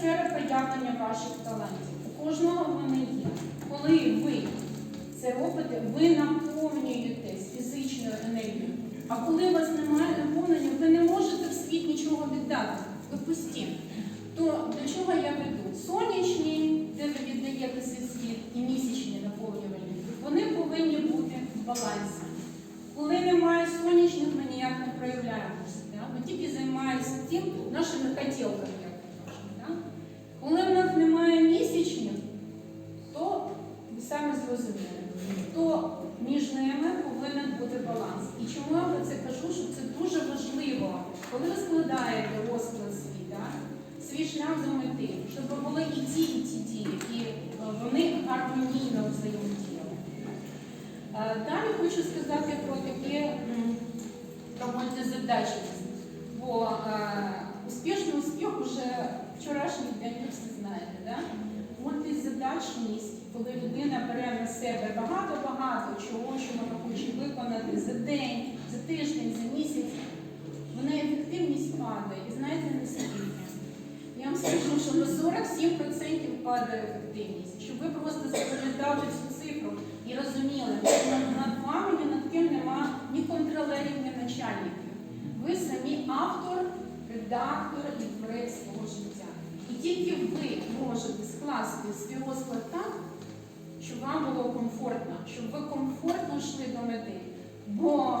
сфера проявлення ваших талантів. У кожного вони є. Коли ви це робите, ви наповнюєтесь фізичною енергією. А коли у вас немає наповнення, ви не можете в світ нічого віддати. Ви. То до чого я веду? Сонячні, де ви віддаєте свій світ, і місячні наповнювальні, вони повинні бути в балансі. Коли немає сонячних, ми ніяк не проявляємося. Да? Ми тільки займаємося тим нашими хотілками, зрозуміли, то між ними повинен бути баланс. І чому я про це кажу, що це дуже важливо, коли ви складаєте розклад свій, да? свій шлях до мети, щоб були і ті, і ті дії, і е, вони гармонійно взаємодіяли. Е, Далі хочу сказати про м, про мультизадачність. Бо е, успішний успіх уже вчорашній день ви всі знаєте. Да? Мультизадачність, коли людина бере на себе багато-багато чого, що вона хоче виконати за день, за тиждень, за місяць, в неї ефективність падає. І знаєте не наскільки? Я вам скажу, що на 47% падає ефективність. Щоб ви просто запам'ятали цю цифру і розуміли, що над вами ні над ким нема ні контролерів, ні начальників. Ви самі автор, редактор і творець свого життя. І тільки ви можете скласти свій розклад так, щоб вам було комфортно, щоб ви комфортно йшли до мети. Бо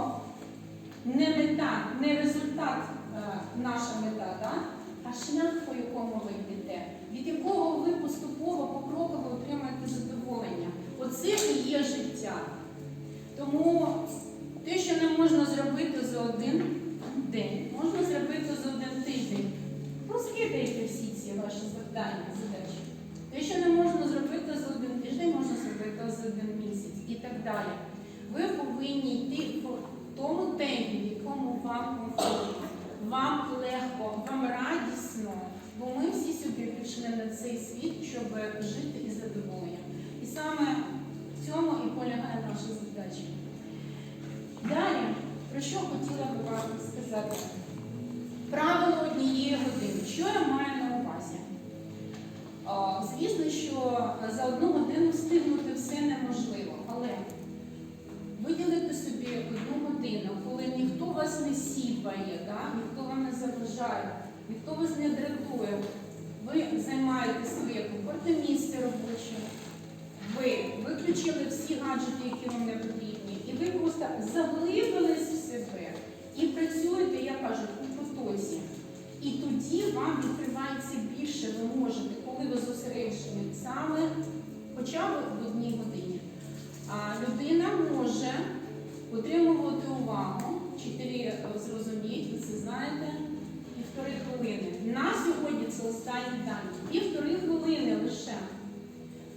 не мета, не результат е, наша мета, да? а шлях, по якому ви йдете, від якого ви поступово покроково отримаєте задоволення. Оце і є життя. Тому те, що не можна зробити за один день, можна зробити за один тиждень. Розкидайте всі ці ваші завдання, задачі. Те, що не можна зробити за один тиждень, можна зробити за один місяць і так далі. Ви повинні йти в тому темпі, в якому вам комфортно, вам легко, вам радісно, бо ми всі сюди пішли на цей світ, щоб жити із задоволенням. І саме в цьому і полягає наша задача. Далі, про що хотіла би вам сказати? Правило однієї години. Що я маю на увазі? А, Звісно, що за одну годину встигнути все неможливо, виділити собі одну годину, коли ніхто вас не сіпає, да? ніхто вам не заважає, ніхто вас не дратує. Ви займаєте своє комфортне місце робоче, ви виключили всі гаджети, які вам не потрібні, і ви просто заглибились в себе і працюєте, я кажу, у потоці. І тоді вам відкривається більше, ви можете, коли ви зосереджені саме хоча б в одній годині. А людина може отримувати увагу, вчителі зрозуміють, ви це знаєте, півтори хвилини. На сьогодні це останні дані. Півтори хвилини лише.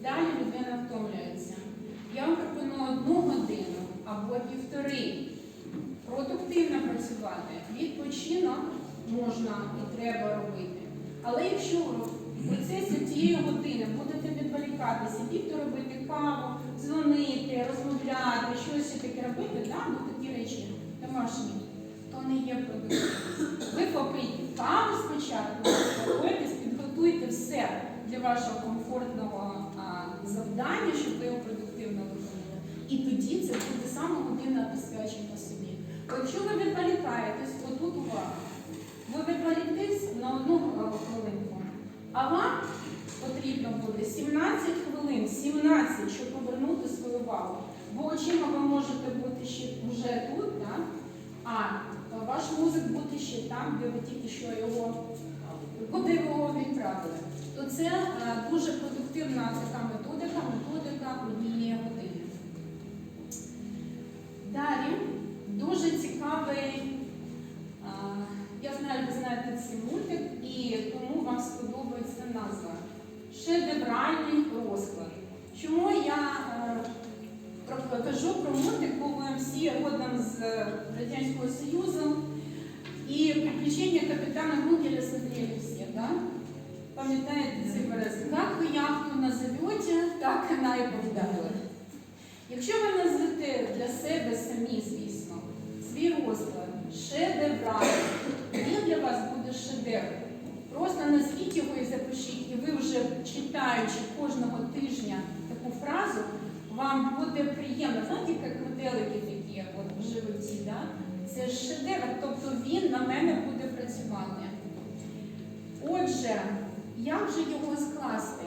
Далі людина втомлюється. Я вам пропоную одну годину або півтори продуктивно працювати. Відпочинок можна і треба робити. Але якщо в процесі цієї години будете відволікатися, бігти робити каву, дзвонити, розмовляти, щось ще таке робити, да? ну, такі речі домашні, то не є продуктивність. Ви попийте каву спочатку, заспокойтесь, підготуйте все для вашого комфортного а, завдання, щоб ви його продуктивно виконали. І тоді це буде саме година посвячена собі. Якщо ви відволікаєтесь, отут увага, ви відволіктесь на одну хвилинку, а вам потрібно буде 17 хвилин, 17, щоб повернути свою увагу. Бо очима ви можете бути ще вже тут, да? А ваш мозок буде ще там, де ви тільки що його куди ви його відправили. То це е, дуже продуктивна така методика, методика однієї години. Далі дуже цікавий, я знаю, ви знаєте цей мультик, і тому вам сподобається назва. Шедевральний розклад. Чому я е, кажу про мультик, бо всі родом з Радянського Союзу і приключення капітана Гугеля смотрели всі, да? Пам'ятаєте цей вираз? Як ви яхту назовете, так вона і буде. Якщо ви назвете для себе самі, звісно, свій розклад шедевральний, він для вас буде шедевр. Просто назвіть його і запишіть дуже читаючи кожного тижня таку фразу, вам буде приємно. Знаєте, як метелики такі от в животі, да? це шедевр, тобто він на мене буде працювати. Отже, як же його скласти?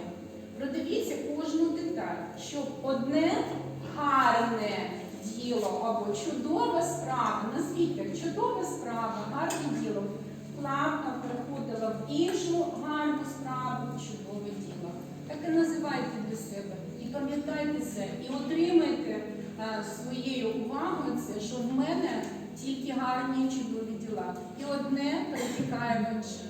Продивіться кожну деталь, щоб одне гарне діло або чудова справа, назвіть так, чудова справа, гарне діло, плавно переходила в іншу гарну справу, чудове діло. Так і називайте для себе. І пам'ятайте це, і отримайте е, своєю увагою це, що в мене тільки гарні чудові діла. І одне перетікає в інше.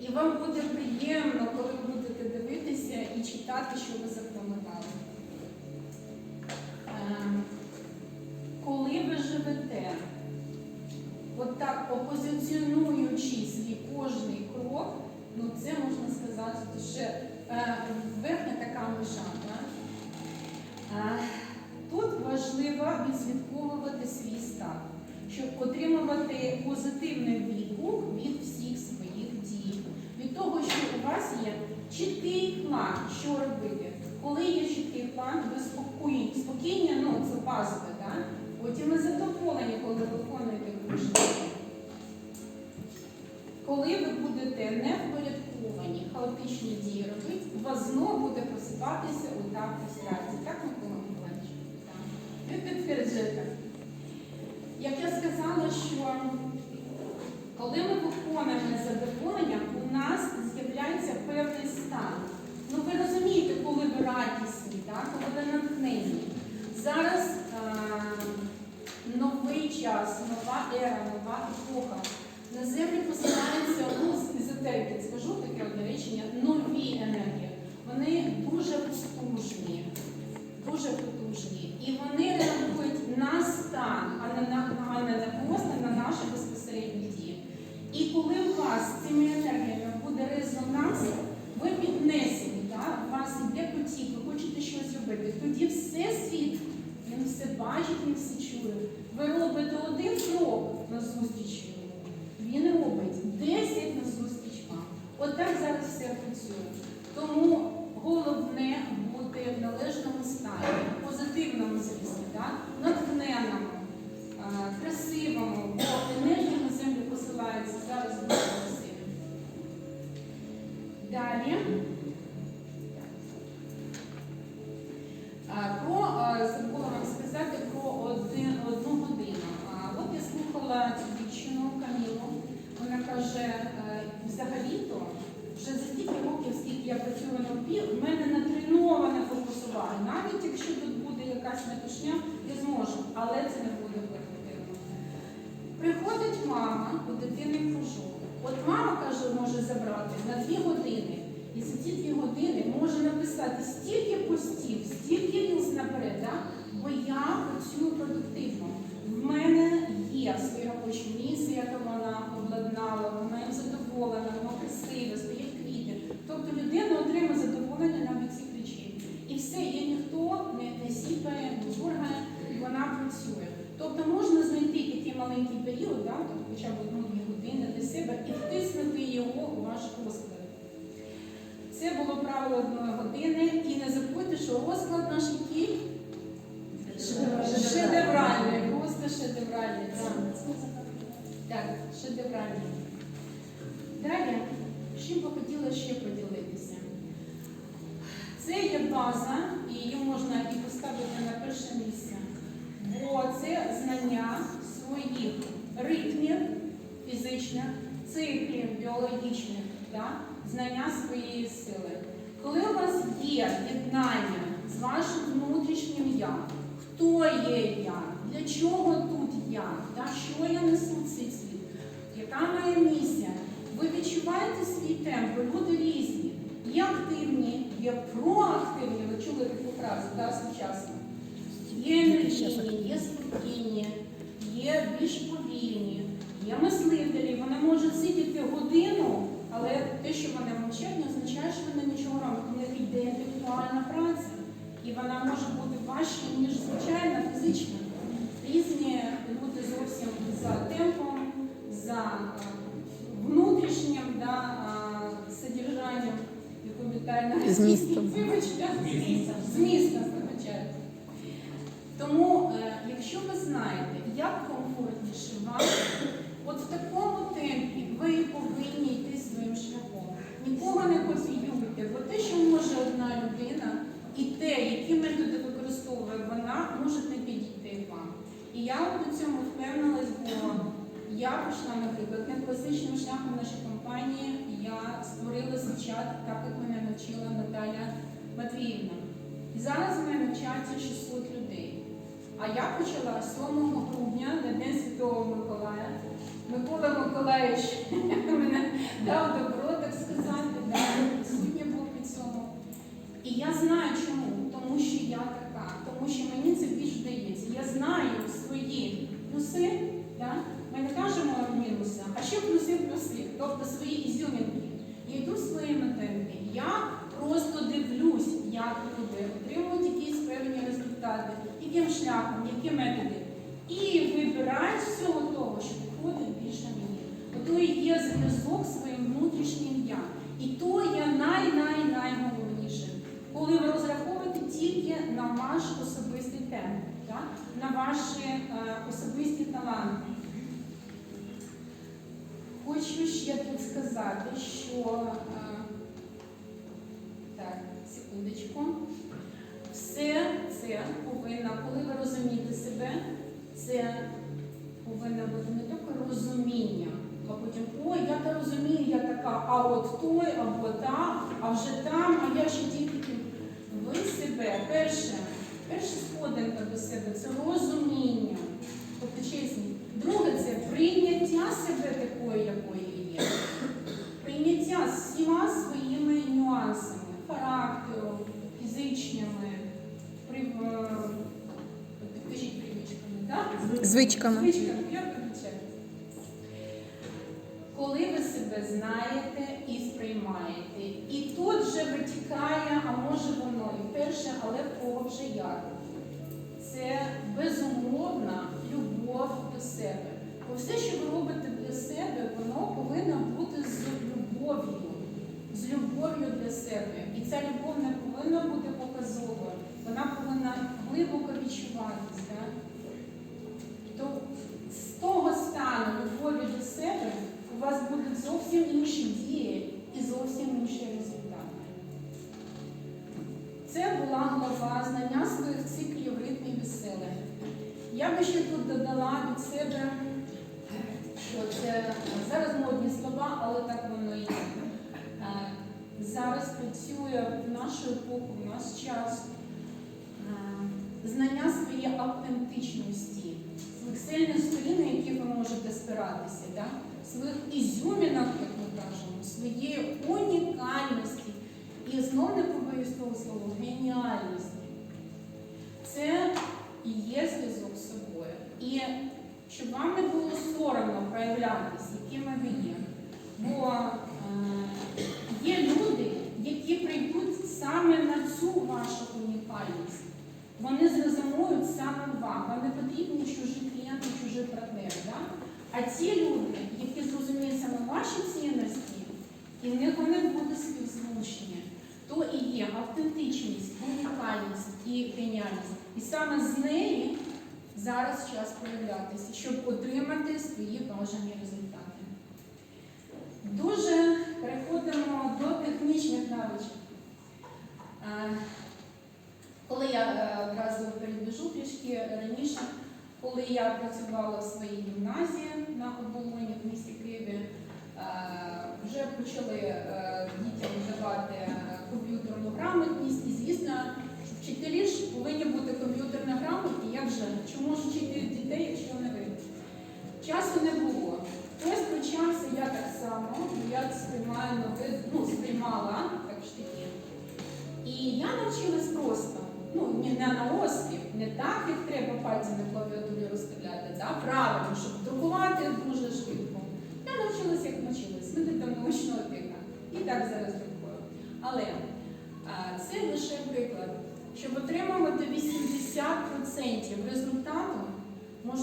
І вам буде приємно, коли будете дивитися і читати, що ви запланували. Ем, Коли ви живете, отак опозиціонуючи свій кожний крок, ну це можна сказати, ще е, верхня така межа. Да? Е, Тут важливо відслідковувати свій стан, щоб отримувати позитивний відгук від всіх своїх дій, від того, що у вас є чіткий план, що робити. Коли є чіткий план, ви спокійні, спокійні, ну це базове, да? потім ви задоволені, коли виконуєте кожен. Коли ви будете не впорядковані, хаотичні дії робити, у вас знову буде просипатися фрустрація. Так, Миколаївич? Так. Ви підтверджуєте. Як я сказала, що коли ми виконуємо задоволення, у нас з'являється певний стан. Ну ви розумієте, коли ви радісні, так? коли ви натхнені. Зараз е, новий час, нова ера, нова епоха. На землю посилаються, ну, з езотерики скажу таке одне речення, нові енергії. Вони дуже потужні, дуже потужні. І вони реагують на стан, а не на, а не на просто на наші безпосередні дії. І коли у вас з цими енергіями буде резонанс, ви піднесені, так? у вас іде потік, ви хочете щось зробити. Тоді все світ, він все бачить, він все чує. Ви робите один крок на зустріч йому. Він робить 10 на зустріч вам. Отак зараз все працює. Тому головне бути в належному стані, позитивному звісно, да? натхненному, е, красивому, бо енергія на землю посилається зараз дуже красиві. Далі. І за ці дві години може написати стільки постів, стільки рілс наперед, да? бо я працюю продуктивно. Так шедевральний. Далі, чим би хотіла ще поділитися? Це є база, і її можна і поставити на перше місце. Бо це знання своїх ритмів фізичних, циклів біологічних, да? знання своєї сили. Коли у вас є єднання з вашим внутрішнім я, хто є я, для чого тут я, да? що я несу яка моя місія, ви відчуваєте свій темп, бо люди різні, є активні, є проактивні, ви чули таку фразу, да, сучасно. Є енергійні, є спокійні, є більш повільні, є мисливделі, вони можуть сидіти годину, але те, що вони мовчать, не означає, що вони нічого роблять. У них йде інтелектуальна праця, і вона може бути важча, ніж звичайна фізична. Різні люди зовсім за темпом, за е, внутрішнім да, е, содержанням, яку питання. З містом. Вибачте, з містом. З містом, вибачайте. Тому, е, якщо ви знаєте, як комфортніше вам, от в такому темпі Темпі. Я просто дивлюсь, як люди отримують якісь певні результати, яким шляхом, які методи. І вибирають з всього того, що підходить більше мені. Ото і є зв'язок своїм внутрішнім я. І то є най-най-найголовніше, коли ви розраховуєте тільки на ваш особистий темп, так? на ваші сказати, що е, так, секундочку. Все це повинно, коли ви розумієте себе, це повинно бути не тільки розуміння, а потім, ой, я то розумію, я така, а от той, або та, а вже там, а я ще тільки. Ви себе, перше, перша сходинка до себе це розуміння. Тобто чесні. Друге це прийняття себе такою, якою є. Прийняття з всіма своїми нюансами, характером, фізичними, при, е, підкажіть привичками, так? Звичками. Звичками. Коли ви себе знаєте і сприймаєте, і тут вже витікає, а може воно і перше, але в кого вже як. Це безумовна любов до себе. Бо все, що ви робите себе, воно повинно бути з любов'ю, з любов'ю для себе. І ця любов не повинна бути показовою, вона повинна глибоко відчуватися. То з того стану любові до себе у вас будуть зовсім інші дії і зовсім інші результати. Це була глава знання своїх циклів ритмів і сили. Я би ще тут додала від себе, що це е, зараз модні слова, але так воно і є. Е, Зараз працює в нашу епоху, в наш час е, знання своєї автентичності, своїх сильних сторін, на які ви можете спиратися, да? своїх ізюмінок, як ми кажемо, своєї унікальності. І знов не побоюсь слова, геніальності. Це є зв'язок з собою. І щоб вам не було соромно проявлятися, якими ви є. Бо е, є люди, які прийдуть саме на цю вашу унікальність. Вони зрозуміють саме вам. Вам не потрібні чужі клієнти, чужі партнери. Да? А ті люди, які зрозуміють саме ваші цінності, і в них вони будуть співзвучні, то і є автентичність, унікальність і геніальність. І саме з неї зараз час проявлятися, щоб отримати свої бажані результати. Дуже переходимо до технічних навичок. Е, Коли я е, одразу перебіжу трішки раніше, коли я працювала в своїй гімназії на оболоні в місті Києві, е, вже почали дітям давати комп'ютерну грамотність, і звісно, вчителі ж повинні бути комп'ютерно грамотні, як же, чому ж вчити дітей, якщо не ви? Часу не було. Хтось почався, я так само, я сприймаю нови, ну, сприймала так ж таки. І я навчилась просто, ну не на оспіх, не так, як треба пальці на клавіатурі розставляти, да, правильно, щоб друкувати дуже швидко. Я навчилась, як навчилась, методом научного тика. І так зараз друкую. Але а, це лише приклад. Щоб отримувати 80% результату,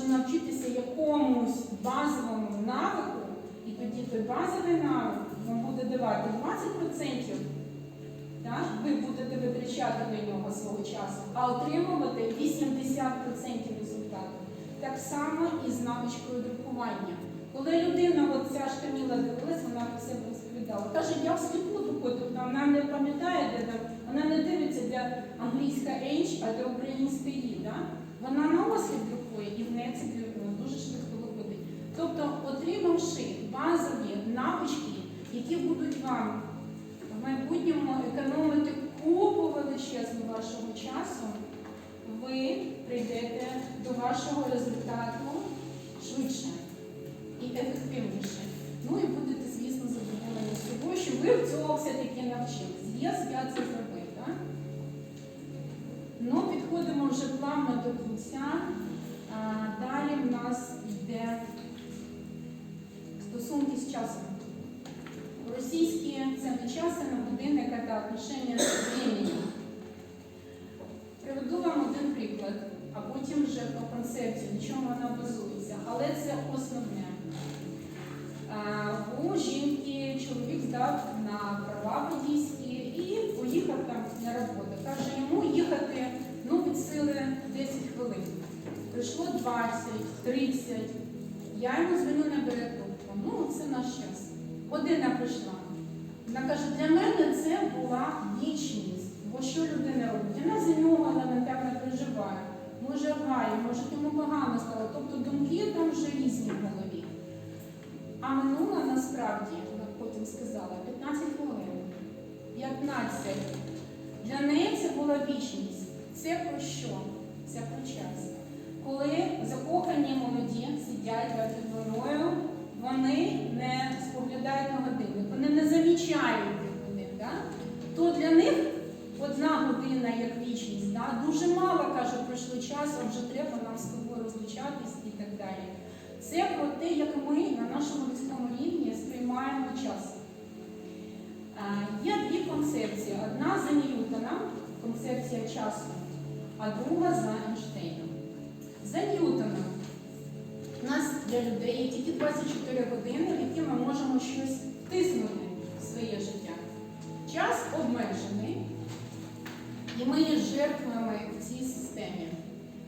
можна навчитися якомусь базовому навику, і тоді той базовий навик вам буде давати 20% ви будете витрачати на нього свого часу, а отримувати 80% результату. Так само і з навичкою друкування. Коли людина, от ця Каміла дивилась, вона про себе розповідала. Каже, я всліпу друкую, тобто вона не пам'ятає, де там, вона не дивиться, де англійська H, а де українська І. Вона на осліп друкує і в неї дуже швидко виходить. Тобто, отримавши базові навички, які будуть вам в майбутньому економити купу величезну вашого часу, ви прийдете до вашого результату швидше і ефективніше. Ну і будете, звісно, задоволені собою, що ви в цього все-таки навчились. Є свят це зробити. Так? Ну, підходимо вже плавно до кінця. Далі в нас йде стосунки з часом. Російські це не часи на годинник, це отношення з временем. Приведу вам один приклад, а потім вже по концепції, на чому вона базується. Але це основне. У жінки чоловік здав на права водійські 20, 30. Я йому дзвоню на бере. Ну, це наш час. Година прийшла. Вона каже, для мене це була вічність. Бо що людина робить? Вона за нього елементарно переживає. Може аварія, може йому погано стало. Тобто думки там вже різні в голові. А минула насправді, як потім сказала, 15 хвилин. 15. Для неї це була вічність. Це про що? Це про час. Коли закохані молоді сидять перед дворою, вони не споглядають на годинник, вони не замічають тих годин. Да? То для них одна година як вічність. Да? Дуже мало каже, пройшло а вже треба нам з тобою розлучатись і так далі. Це про те, як ми на нашому людському рівні сприймаємо час. Є дві концепції. Одна за Ньютоном, концепція часу, а друга за Ейнштейном. За Ньютоном у нас для людей є тільки 24 години, в які ми можемо щось втиснути в своє життя. Час обмежений, і ми є жертвами в цій системі.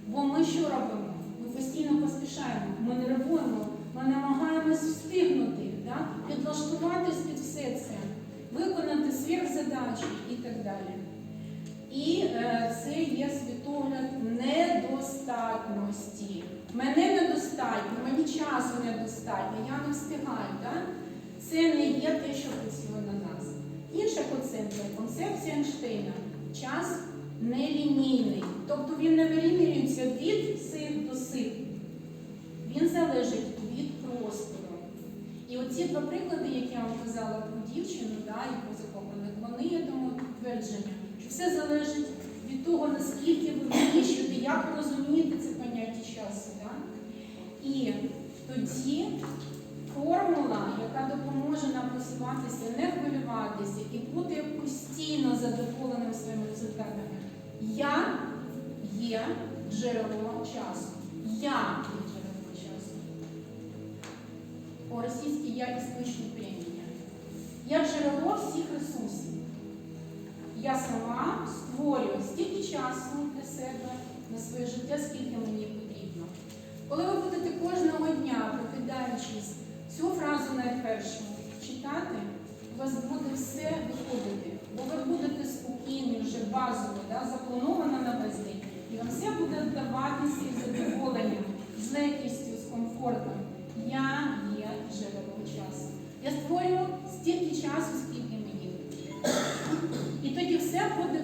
Бо ми що робимо? Ми постійно поспішаємо, ми не реагуємо, ми намагаємось встигнути, да? підлаштуватись під все це, виконати сверхзадачі і так далі. І е, це є світогляд недостатності. Мене недостатньо, мені часу недостатньо, я не встигаю. Да? Це не є те, що працює на нас. Інша концепція концепція Ейнштейна. Час нелінійний. Тобто він не вирівнюється від сих до сих. Він залежить від простору. І оці два приклади, які я вам казала про дівчину да, і про закоханих, вони, я думаю, підтвердження, що все залежить від того, наскільки ви вміщуєте, як розумієте часу. Да? І тоді формула, яка допоможе нам просуватися, не хвилюватися і бути постійно задоволеним своїми результатами. Я є джерело часу. Я є джерело часу. По-російськи я істочник времени. Я джерело всіх ресурсів. Я сама створюю стільки часу для себе на своє життя, скільки мені потрібно. Коли ви будете кожного дня, прокидаючись, цю фразу найпершу читати, у вас буде все виходити, бо ви будете спокійні, вже базово, да, заплановано на весь день. І вам все буде вдаватися із задоволенням, з легкістю, з комфортом. Я є джерело часу. Я створюю стільки часу, скільки мені. І тоді все буде